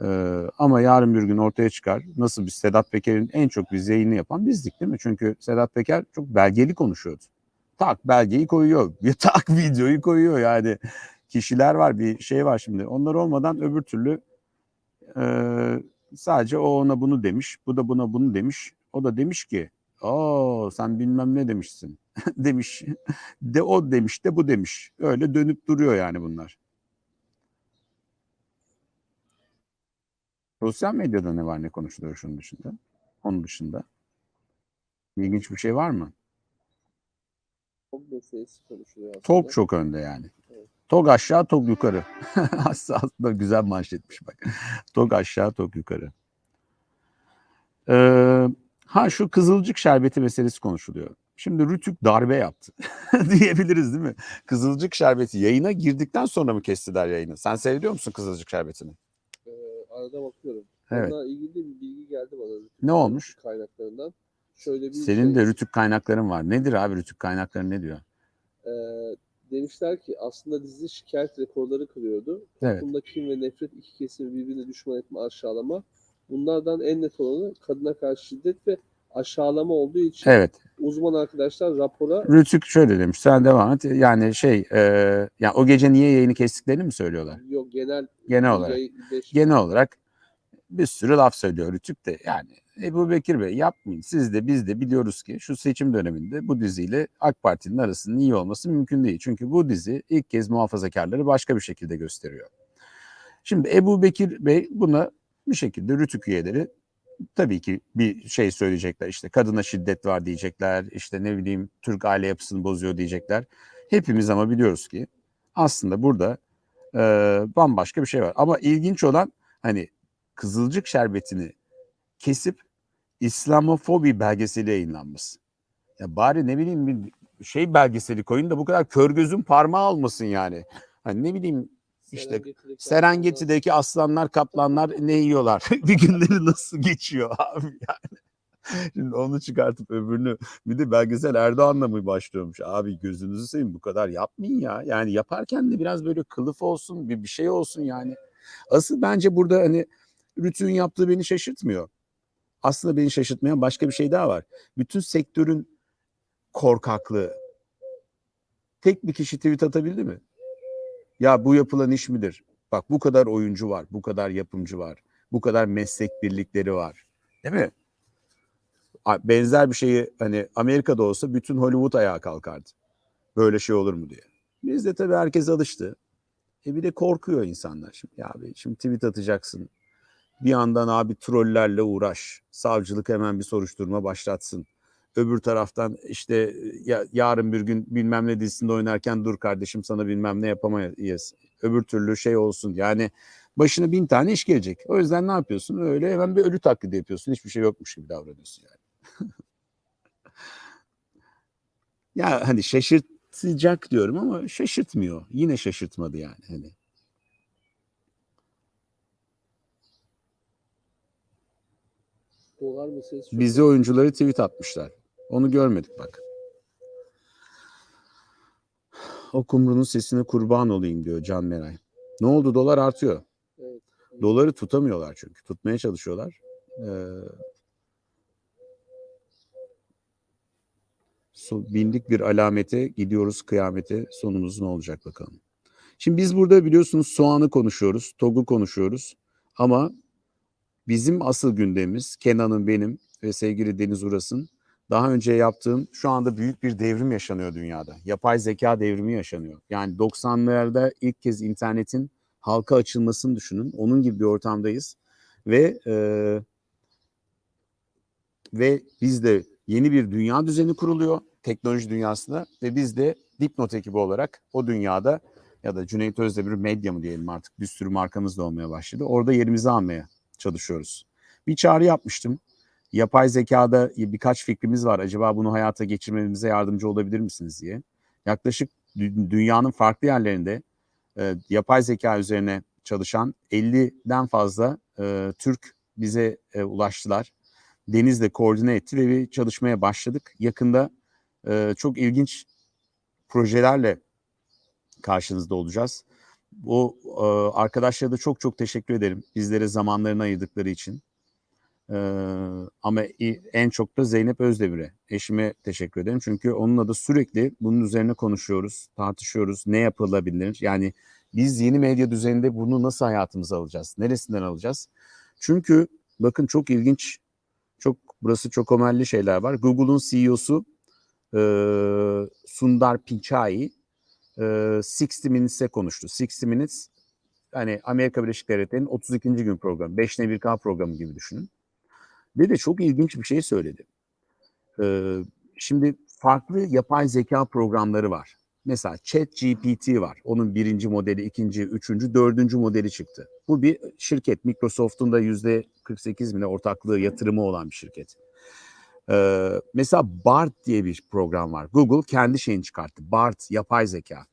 Ee, ama yarın bir gün ortaya çıkar. Nasıl biz Sedat Peker'in en çok biz yayını yapan bizdik değil mi? Çünkü Sedat Peker çok belgeli konuşuyordu. Tak belgeyi koyuyor. Bir tak videoyu koyuyor yani. Kişiler var bir şey var şimdi. Onlar olmadan öbür türlü e, sadece o ona bunu demiş. Bu da buna bunu demiş. O da demiş ki o sen bilmem ne demişsin demiş. De o demiş de bu demiş. Öyle dönüp duruyor yani bunlar. Sosyal medyada ne var ne konuşuluyor şunun dışında? Onun dışında. İlginç bir şey var mı? Çok meselesi konuşuluyor aslında. Tok çok önde yani. Evet. Tok aşağı tok yukarı. Aslında güzel manşetmiş bak. Tok aşağı tok yukarı. Ee, ha şu kızılcık şerbeti meselesi konuşuluyor. Şimdi Rütük darbe yaptı diyebiliriz değil mi? Kızılcık şerbeti yayına girdikten sonra mı kestiler yayını? Sen seyrediyor musun kızılcık şerbetini? Arada bakıyorum. Evet. Bununla ilgili bir bilgi geldi bana. Rütük Ne olmuş? Kaynaklarından. Şöyle bir Senin şey, de Rütük kaynakların var. Nedir abi Rütük kaynakları ne diyor? e, demişler ki aslında dizi şikayet rekorları kırıyordu. Evet. Toplumda kin ve nefret iki kesimi birbirine düşman etme, aşağılama. Bunlardan en net olanı kadına karşı şiddet ve aşağılama olduğu için Evet. uzman arkadaşlar rapora Rütük şöyle demiş. Sen devam et. Yani şey e, yani o gece niye yayını kestiklerini mi söylüyorlar? yok genel Genel olarak. genel olarak bir sürü laf söylüyor Rütük de. Yani Ebu Bekir Bey yapmayın. Siz de biz de biliyoruz ki şu seçim döneminde bu diziyle AK Parti'nin arasının iyi olması mümkün değil. Çünkü bu dizi ilk kez muhafazakarları başka bir şekilde gösteriyor. Şimdi Ebu Bekir Bey buna bir şekilde Rütük üyeleri tabii ki bir şey söyleyecekler. İşte kadına şiddet var diyecekler. İşte ne bileyim Türk aile yapısını bozuyor diyecekler. Hepimiz ama biliyoruz ki aslında burada e, bambaşka bir şey var. Ama ilginç olan hani Kızılcık Şerbeti'ni kesip İslamofobi belgeseli yayınlanması. Ya bari ne bileyim bir şey belgeseli koyun da bu kadar kör gözün parmağı olmasın yani. Hani ne bileyim işte Serengeti'deki aslanlar, kaplanlar ne yiyorlar? bir günleri nasıl geçiyor abi yani. Şimdi onu çıkartıp öbürünü bir de belgesel Erdoğan'la mı başlıyormuş? Abi gözünüzü seveyim bu kadar yapmayın ya. Yani yaparken de biraz böyle kılıf olsun bir, bir şey olsun yani. Asıl bence burada hani Rütü'nün yaptığı beni şaşırtmıyor. Aslında beni şaşırtmayan başka bir şey daha var. Bütün sektörün korkaklığı. Tek bir kişi tweet atabildi mi? Ya bu yapılan iş midir? Bak bu kadar oyuncu var, bu kadar yapımcı var, bu kadar meslek birlikleri var. Değil mi? Benzer bir şeyi hani Amerika'da olsa bütün Hollywood ayağa kalkardı. Böyle şey olur mu diye. Bizde tabii herkes alıştı. E bir de korkuyor insanlar şimdi. Ya abi şimdi tweet atacaksın. Bir yandan abi trollerle uğraş. Savcılık hemen bir soruşturma başlatsın. Öbür taraftan işte ya, yarın bir gün bilmem ne dizisinde oynarken dur kardeşim sana bilmem ne yapamayız. Öbür türlü şey olsun yani başına bin tane iş gelecek. O yüzden ne yapıyorsun? Öyle hemen bir ölü taklidi yapıyorsun. Hiçbir şey yokmuş gibi davranıyorsun yani. ya hani şaşırtacak diyorum ama şaşırtmıyor. Yine şaşırtmadı yani. Hani Dolar meselesi bizi oyuncuları tweet atmışlar. Onu görmedik bak. O kumrunun sesine kurban olayım diyor Can Meray. Ne oldu? Dolar artıyor. Evet. Doları tutamıyorlar çünkü. Tutmaya çalışıyorlar. Ee, so- bindik bir alamete gidiyoruz kıyamete. Sonumuz ne olacak bakalım. Şimdi biz burada biliyorsunuz soğanı konuşuyoruz, TOG'u konuşuyoruz. Ama bizim asıl gündemimiz Kenan'ın benim ve sevgili Deniz Uras'ın daha önce yaptığım şu anda büyük bir devrim yaşanıyor dünyada. Yapay zeka devrimi yaşanıyor. Yani 90'larda ilk kez internetin halka açılmasını düşünün. Onun gibi bir ortamdayız. Ve e, ve bizde yeni bir dünya düzeni kuruluyor teknoloji dünyasında ve biz de Dipnot ekibi olarak o dünyada ya da Cüneyt Özdemir medya mı diyelim artık bir sürü markamız da olmaya başladı. Orada yerimizi almaya çalışıyoruz. Bir çağrı yapmıştım. Yapay zekada birkaç fikrimiz var. Acaba bunu hayata geçirmemize yardımcı olabilir misiniz diye. Yaklaşık dü- dünyanın farklı yerlerinde e, yapay zeka üzerine çalışan 50'den fazla e, Türk bize e, ulaştılar. Deniz de koordine etti ve bir çalışmaya başladık. Yakında e, çok ilginç projelerle karşınızda olacağız. O e, arkadaşlara da çok çok teşekkür ederim. Bizlere zamanlarını ayırdıkları için. Ama en çok da Zeynep Özdemir'e, eşime teşekkür ederim. Çünkü onunla da sürekli bunun üzerine konuşuyoruz, tartışıyoruz. Ne yapılabilir? Yani biz yeni medya düzeninde bunu nasıl hayatımıza alacağız? Neresinden alacağız? Çünkü bakın çok ilginç, çok burası çok omelli şeyler var. Google'un CEO'su e, Sundar Pichai e, 60 Minutes'e konuştu. 60 Minutes hani Amerika Birleşik Devletleri'nin 32. gün programı, 5 ne 1K programı gibi düşünün. Ve de çok ilginç bir şey söyledi. Ee, şimdi farklı yapay zeka programları var. Mesela ChatGPT var. Onun birinci modeli, ikinci, üçüncü, dördüncü modeli çıktı. Bu bir şirket. Microsoft'un da yüzde 48 bine ortaklığı yatırımı olan bir şirket. Ee, mesela BART diye bir program var. Google kendi şeyini çıkarttı. BART yapay zeka.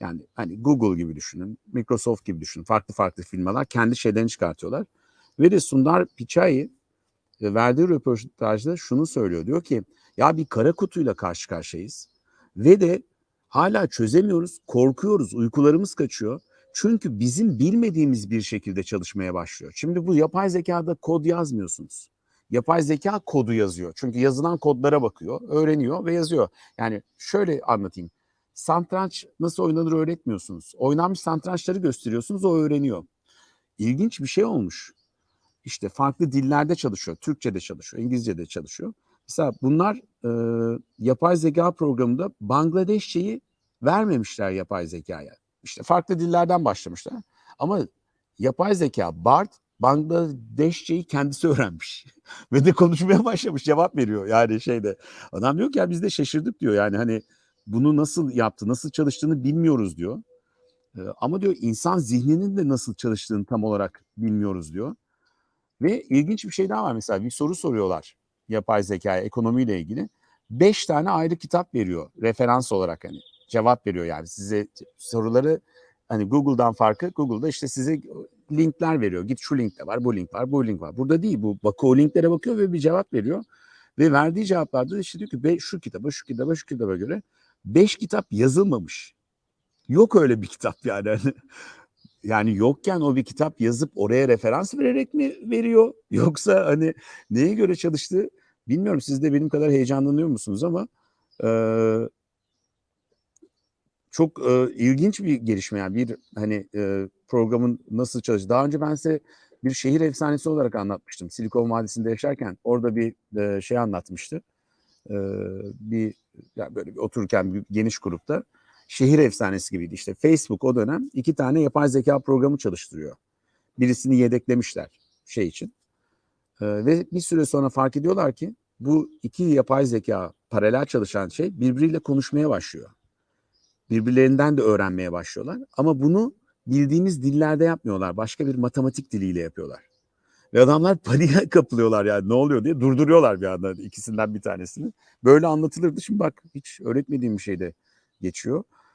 Yani hani Google gibi düşünün, Microsoft gibi düşünün. Farklı farklı firmalar kendi şeylerini çıkartıyorlar. Ve de Sundar Pichai verdiği röportajda şunu söylüyor. Diyor ki ya bir kara kutuyla karşı karşıyayız. Ve de hala çözemiyoruz, korkuyoruz, uykularımız kaçıyor. Çünkü bizim bilmediğimiz bir şekilde çalışmaya başlıyor. Şimdi bu yapay zekada kod yazmıyorsunuz. Yapay zeka kodu yazıyor. Çünkü yazılan kodlara bakıyor, öğreniyor ve yazıyor. Yani şöyle anlatayım. Santranç nasıl oynanır öğretmiyorsunuz. Oynanmış santrançları gösteriyorsunuz, o öğreniyor. İlginç bir şey olmuş. İşte farklı dillerde çalışıyor. Türkçe'de çalışıyor, İngilizce'de çalışıyor. Mesela bunlar e, yapay zeka programında Bangladeşçeyi vermemişler yapay zekaya. İşte farklı dillerden başlamışlar. Ama yapay zeka BART Bangladeşçeyi kendisi öğrenmiş. Ve de konuşmaya başlamış, cevap veriyor. Yani şeyde adam diyor ki ya biz de şaşırdık diyor. Yani hani bunu nasıl yaptı, nasıl çalıştığını bilmiyoruz diyor. E, ama diyor insan zihninin de nasıl çalıştığını tam olarak bilmiyoruz diyor. Ve ilginç bir şey daha var mesela bir soru soruyorlar yapay zekaya ekonomiyle ilgili. Beş tane ayrı kitap veriyor referans olarak hani cevap veriyor yani size soruları hani Google'dan farkı Google'da işte size linkler veriyor. Git şu link de var, bu link var, bu link var. Burada değil bu. Bak o linklere bakıyor ve bir cevap veriyor. Ve verdiği cevaplarda da işte diyor ki "Be- şu kitaba, şu kitaba, şu kitaba göre beş kitap yazılmamış. Yok öyle bir kitap yani. Yani yokken o bir kitap yazıp oraya referans vererek mi veriyor? Yoksa hani neye göre çalıştığı bilmiyorum. Siz de benim kadar heyecanlanıyor musunuz ama e, çok e, ilginç bir gelişme yani bir hani e, programın nasıl çalıştığı. Daha önce ben size bir şehir efsanesi olarak anlatmıştım. Silikon Vadisi'nde yaşarken orada bir e, şey anlatmıştı. E, bir yani böyle bir otururken bir geniş grupta şehir efsanesi gibiydi. İşte Facebook o dönem iki tane yapay zeka programı çalıştırıyor. Birisini yedeklemişler şey için. Ee, ve bir süre sonra fark ediyorlar ki bu iki yapay zeka paralel çalışan şey birbiriyle konuşmaya başlıyor. Birbirlerinden de öğrenmeye başlıyorlar. Ama bunu bildiğimiz dillerde yapmıyorlar. Başka bir matematik diliyle yapıyorlar. Ve adamlar paniğe kapılıyorlar yani ne oluyor diye durduruyorlar bir anda ikisinden bir tanesini. Böyle anlatılırdı. Şimdi bak hiç öğretmediğim bir şeyde geçiyor.